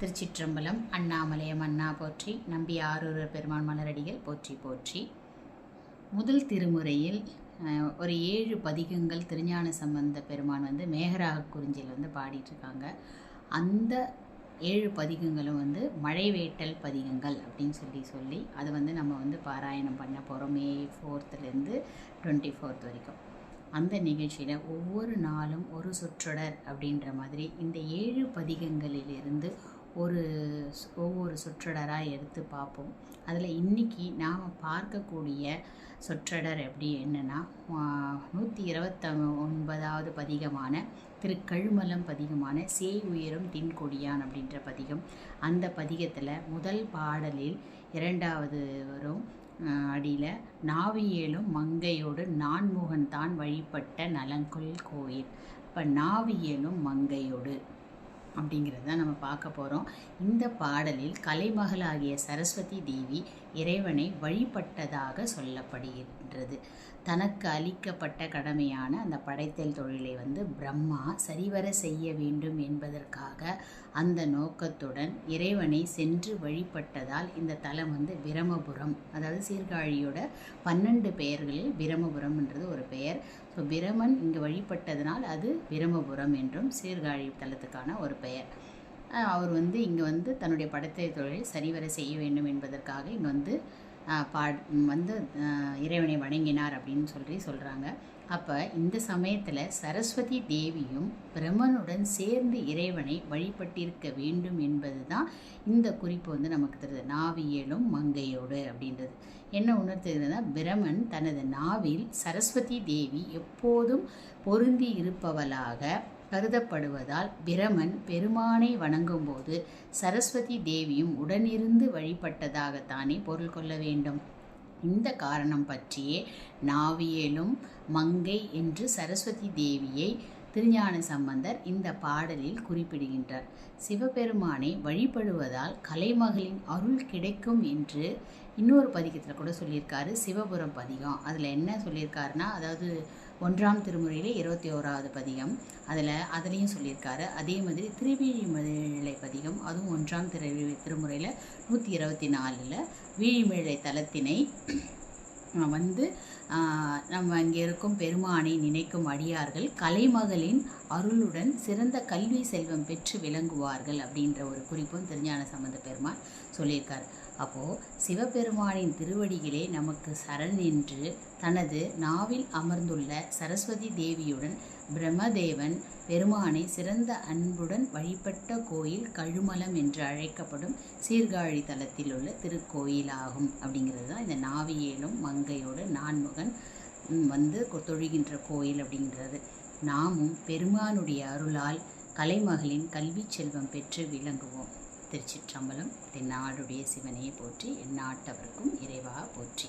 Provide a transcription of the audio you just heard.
திருச்சிற்றம்பலம் அண்ணாமலையம் அண்ணா போற்றி நம்பி ஆரூர பெருமான் மலரடிகள் போற்றி போற்றி. முதல் திருமுறையில் ஒரு ஏழு பதிகங்கள் திருஞான சம்பந்த பெருமான் வந்து மேகராக குறிஞ்சியில் வந்து பாடிட்டுருக்காங்க. அந்த ஏழு பதிகங்களும் வந்து மழைவேட்டல் பதிகங்கள் அப்படின்னு சொல்லி சொல்லி அதை வந்து நம்ம வந்து பாராயணம் பண்ண போகிறோம் மே ஃபோர்த்துலேருந்து டுவெண்ட்டி ஃபோர்த் வரைக்கும். அந்த நிகழ்ச்சியில் ஒவ்வொரு நாளும் ஒரு சொற்றொடர் அப்படின்ற மாதிரி இந்த ஏழு பதிகங்களிலிருந்து ஒரு ஒவ்வொரு சொற்றொடராக எடுத்து பார்ப்போம். அதில் இன்னைக்கு நாம் பார்க்கக்கூடிய சொற்றொடர் எப்படி என்னென்னா நூற்றி இருபத்த ஒன்பதாவது பதிகமான திருக்கழுமலம் பதிகமான சேய் உயரும் தின்கொடியான் அப்படின்ற பதிகம். அந்த பதிகத்தில் முதல் பாடலில் இரண்டாவது வரும் அடியில் நாவியேலும் மங்கையோடு நான்முகன் தான் வழிபட்ட நலங்கொள் கோயில். இப்போ நாவியேலும் மங்கையோடு அப்படிங்கிறத நம்ம பார்க்க போகிறோம் இந்த பாடலில் கலைமகளாகிய சரஸ்வதி தேவி இறைவனை வழிபட்டதாக சொல்லப்படுகின்றது. தனக்கு அளிக்கப்பட்ட கடமையான அந்த படைத்தல் தொழிலை வந்து பிரம்மா சரிவர செய்ய வேண்டும் என்பதற்காக அந்த நோக்கத்துடன் இறைவனை சென்று வழிபட்டதால் இந்த தலம் வந்து பிரமபுரம் அதாவது சீர்காழியோட பன்னெண்டு பெயர்களில் பிரமபுரம்ன்றது ஒரு பெயர். ஸோ பிரமன் இங்கு வழிபட்டதனால் அது பிரமபுரம் என்றும் சீர்காழி தலத்துக்கான ஒரு பெயர் அவர் வந்து இங்கே வந்து தன்னுடைய படத்தை தொழிலை சரிவர செய்ய வேண்டும் என்பதற்காக இங்கே வந்து பா வந்து இறைவனை வணங்கினார் அப்படின்னு சொல்லி சொல்கிறாங்க அப்போ இந்த சமயத்தில் சரஸ்வதி தேவியும் பிரம்மனுடன் சேர்ந்து இறைவனை வழிபட்டிருக்க வேண்டும் என்பது தான் இந்த குறிப்பு வந்து நமக்கு தருது. நாவியலும் மங்கையோடு அப்படின்றது. என்ன உணர்த்துகிறதுனா பிரமன் தனது நாவில் சரஸ்வதி தேவி எப்போதும் பொருந்தி இருப்பவளாக கருதப்படுவதால் பிரமன் பெருமானை வணங்கும்போது சரஸ்வதி தேவியும் உடனிருந்து வழிபட்டதாகத்தானே பொருள் கொள்ள வேண்டும். இந்த காரணம் பற்றியே நாவியலும் மங்கை என்று சரஸ்வதி தேவியை திருஞான சம்பந்தர் இந்த பாடலில் குறிப்பிடுகின்றார். சிவபெருமானை வழிபடுவதால் கலைமகளின் அருள் கிடைக்கும் என்று இன்னொரு பதிகத்தில் கூட சொல்லியிருக்காரு. சிவபுரம் பதிகம். அதில் என்ன சொல்லியிருக்காருன்னா அதாவது ஒன்றாம் திருமுறையில் இருபத்தி ஓராவது பதிகம். அதில் அதுலேயும் சொல்லியிருக்காரு. அதே மாதிரி திருவிழிமலை பதிகம் அதுவும் ஒன்றாம் திரு திருமுறையில் நூற்றி இருபத்தி நாலில். வீழிமேழை தலத்தினை வந்து நம்ம இங்கே இருக்கும் பெருமானை நினைக்கும் அடியார்கள் கலைமகளின் அருளுடன் சிறந்த கல்வி செல்வம் பெற்று விளங்குவார்கள் அப்படின்ற ஒரு குறிப்பும் திருஞான சம்பந்த பெருமான் சொல்லியிருக்கார். அப்போது சிவபெருமானின் திருவடிகளே நமக்கு சரண் என்று தனது நாவில் அமர்ந்துள்ள சரஸ்வதி தேவியுடன் பிரம்மதேவன் பெருமானை சிறந்த அன்புடன் வழிபட்ட கோயில் கழுமலம் என்று அழைக்கப்படும் சீர்காழி தலத்தில் உள்ள திருக்கோயிலாகும். அப்படிங்கிறது தான் இந்த நாவியேலும் மங்கையோடு நான்முகன் வந்து கொ- தொழுகின்ற கோயில் அப்படிங்கிறது. நாமும் பெருமானுடைய அருளால் கலைமகளின் கல்வி செல்வம் பெற்று விளங்குவோம். திருச்சிற்றம்பலம் தென்னாடுடைய சிவனையை போற்றி எந்நாட்டவர்க்கும் இறைவா போற்றி.